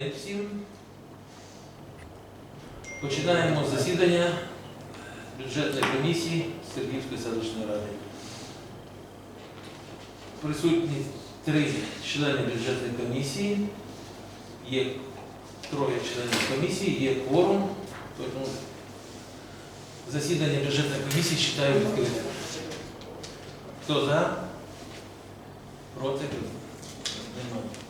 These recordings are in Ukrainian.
Всім. Починаємо засідання бюджетної комісії Сергіївської селищної ради. Присутні три члени бюджетної комісії. Є троє членів комісії, є кворум. Тому засідання бюджетної комісії вважаю відкритим. Хто за? Проти? Немає.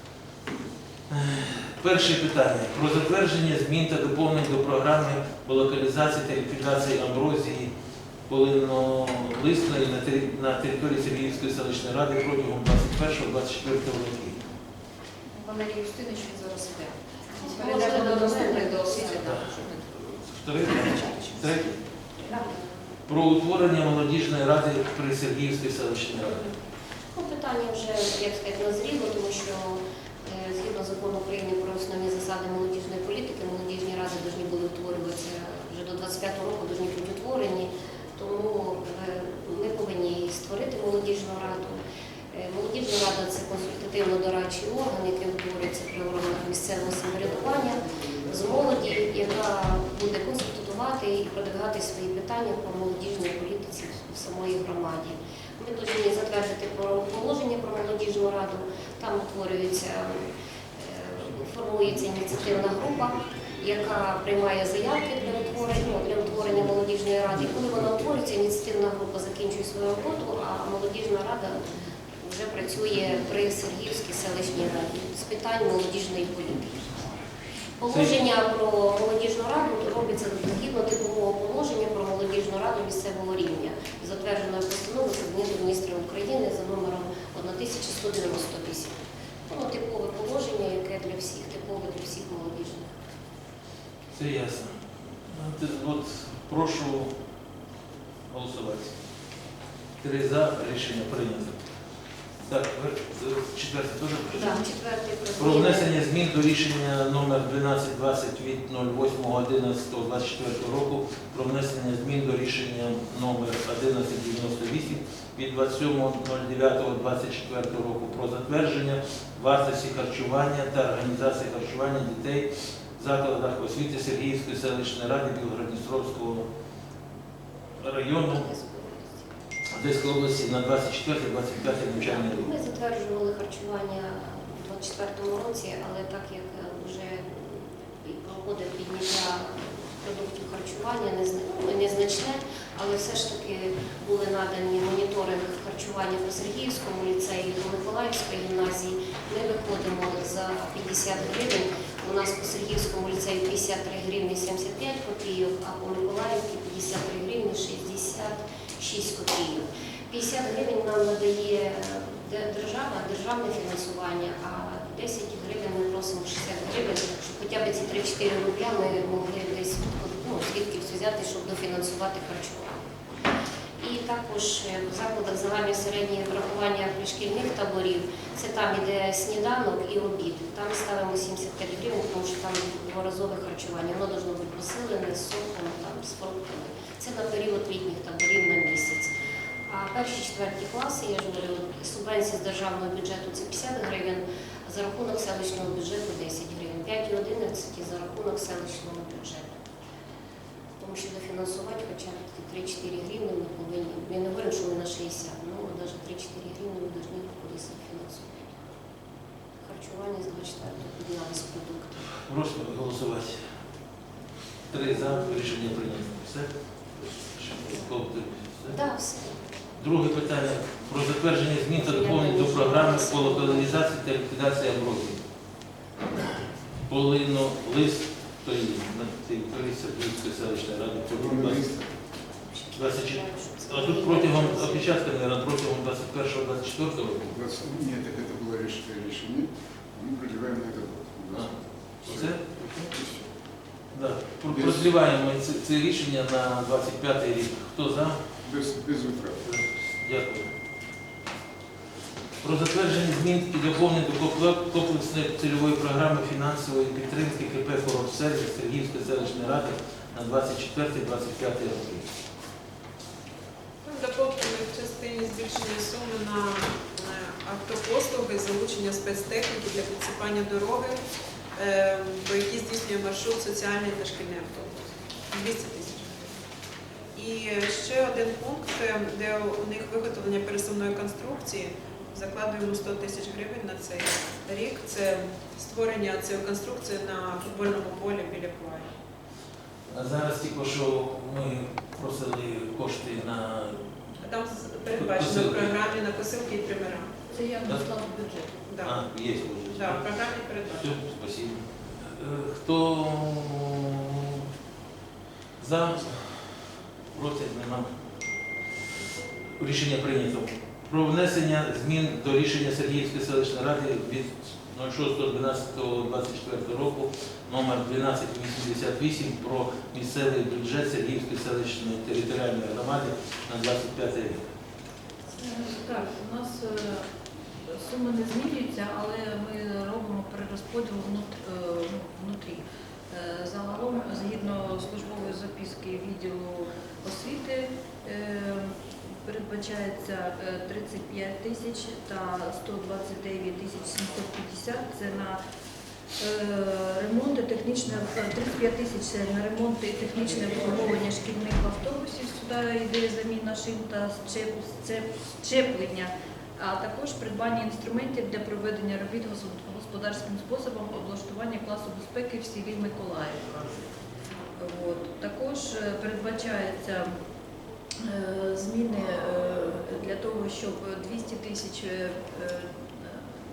Перше питання про затвердження змін та доповнень до програми по локалізації та ліквідації амброзії полинолисної на території Сергіївської селищної ради протягом 21-24 років. Валерій Юстинович, він зараз іде. Перейдемо до освіти. Третє. Про утворення молодіжної ради при Сергіївській селищній раді. Ну, питання вже, як сказати, назріло, тому що згідно закону України про основні засади молодіжної політики, молодіжні ради повинні були утворюватися вже до 25-го року, повинні бути утворені. Тому е, ми повинні створити молодіжну раду. Е, Молодіжна рада це консультативно-дорадчий орган, який утворюється при органах місцевого самоврядування з молоді, яка буде консультувати і продвигати свої питання по молодіжній політиці в самої громаді. Повинні затвердити положення про молодіжну раду. Там утворюється, е, формується ініціативна група, яка приймає заявки для утворення, ну, для утворення молодіжної ради. І коли вона утворюється, ініціативна група закінчує свою роботу, а молодіжна рада вже працює при Сергіївській селищній раді з питань молодіжної політики. Положення про молодіжну раду робиться згідно типового положення про молодіжну раду місцевого рівня, затвердженої постановою Кабінету міністрів України за номером 1198. Воно типове положення, яке для всіх, типове для всіх молодіжних. Ясно. От, От прошу голосувати. Три за рішення прийнято. Так, е, четверте теж Так, четвертий Про внесення змін до рішення номер 1220 від 08.11.24 року про внесення змін до рішення номер 1198 від 27.09.24 року про затвердження вартості харчування та організації харчування дітей в закладах освіти Сергіївської селищної ради Білгородністровського району Одеської області на 24-25 навчальний рік. Ми затверджували харчування у 2024 році, але так як е, вже проходить підняття продуктів харчування, ну, незначне, але все ж таки були надані моніторинг харчування по Сергіївському ліцеї, по Миколаївській гімназії. Ми виходимо за 50 гривень. У нас по Сергіївському ліцеї 53 гривні 75 копійок, а по Миколаївці 53 гривні 66 копійок. 50 гривень нам надає е, держава, державне фінансування, а 10 гривень ми просимо 60 гривень, щоб хоча б ці 3-4 рубля ми могли десь ну, звідки взяти, щоб дофінансувати харчування. І також е, в закладах загальної середньої врахування пришкільних таборів, це там іде сніданок і обід. Там ставимо 75 гривень, тому що там дворазове харчування. Воно должно бути посилене з соком, там, з фруктами. Це на період літніх таборів на місяць. А перші четверті класи, я ж говорю, субвенція з державного бюджету це 50 гривень, за рахунок селищного бюджету 10 гривень, 5 і 11 за рахунок селищного бюджету. Тому що дофінансувати хоча б ті 3-4 гривні ми повинні. Ми не говоримо, що ми на 60, ну навіть 3-4 гривні ми повинні кудись фінансувати. Харчування з 24 підняли з продуктів. Прошу голосувати. Три за рішення прийнято. Все? Все? Так, все. Друге питання про затвердження змін та доповнень до програми по локалізації та ліквідації амброзії. Полино лист стоїть на території Сергіївської селищної ради. протягом 20 24 А тут протягом опечатка, мабуть, протягом 21-24 року. Нет, так это было реш- решение. Мы продлеваем на этот год. А, Це? Да. Про- Продліваємо це, це рішення на 25 рік. Хто за? Без, без утра. Дякую. Про затвердження змін і доповнень до комплексної цільової програми фінансової підтримки КП «Коробсервіс» Сергіївської селищної ради на 24-25 роки. Доповнили в частині збільшення суми на е, автопослуги, залучення спецтехніки для підсипання дороги е, по якій здійснює маршрут соціальний та шкільний автобус. 200 тисяч. І ще один пункт, е, де у них виготовлення пересувної конструкції. Закладуємо 100 тисяч гривень на цей рік. Це створення цієї конструкції на футбольному полі біля Куаї. А зараз тільки що ми просили кошти на А там передбачено в програмі на косилки і тримера. Це я внесла в бюджет. Да. а, є вже. Да, в програмі Все, спасибо. Е, Хто за? Проти нема. Рішення прийнято. Про внесення змін до рішення Сергіївської селищної ради від 06.12.24 року номер 1288 про місцевий бюджет Сергіївської селищної територіальної громади на 25 рік. Так, у нас е, суми не змінюються, але ми робимо перерозподіл е, ну, внутрі. Е, Загалом, згідно службової записки відділу освіти, передбачається е, 35 тисяч та 129 тисяч 750 – це на е, ремонт технічне е, 35 тисяч на ремонт і технічне обслуговування шкільних автобусів. Сюди йде заміна шин та щеп- щеп- щеплення, а також придбання інструментів для проведення робіт господарським способом облаштування класу безпеки в селі Миколаївка. Також е, передбачається е, зміни е, для того, щоб 200 тисяч е, е,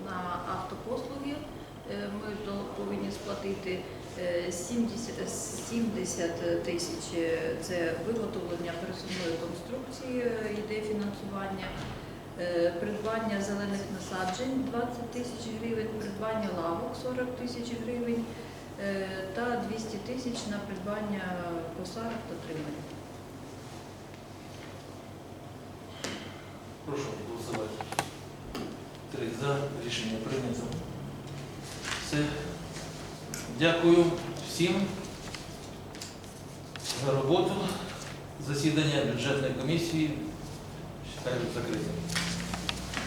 на автопослуги е, ми повинні сплатити е, 70 70 тисяч е, це виготовлення пересувної конструкції, е, йде фінансування. Е, Придбання зелених насаджень 20 тисяч гривень, придбання лавок 40 тисяч гривень е, та 200 тисяч на придбання посадок та тримання. Прошу голосувати. Три за. Рішення прийнято. Все. Дякую всім за роботу. Засідання бюджетної комісії вважаю закритим.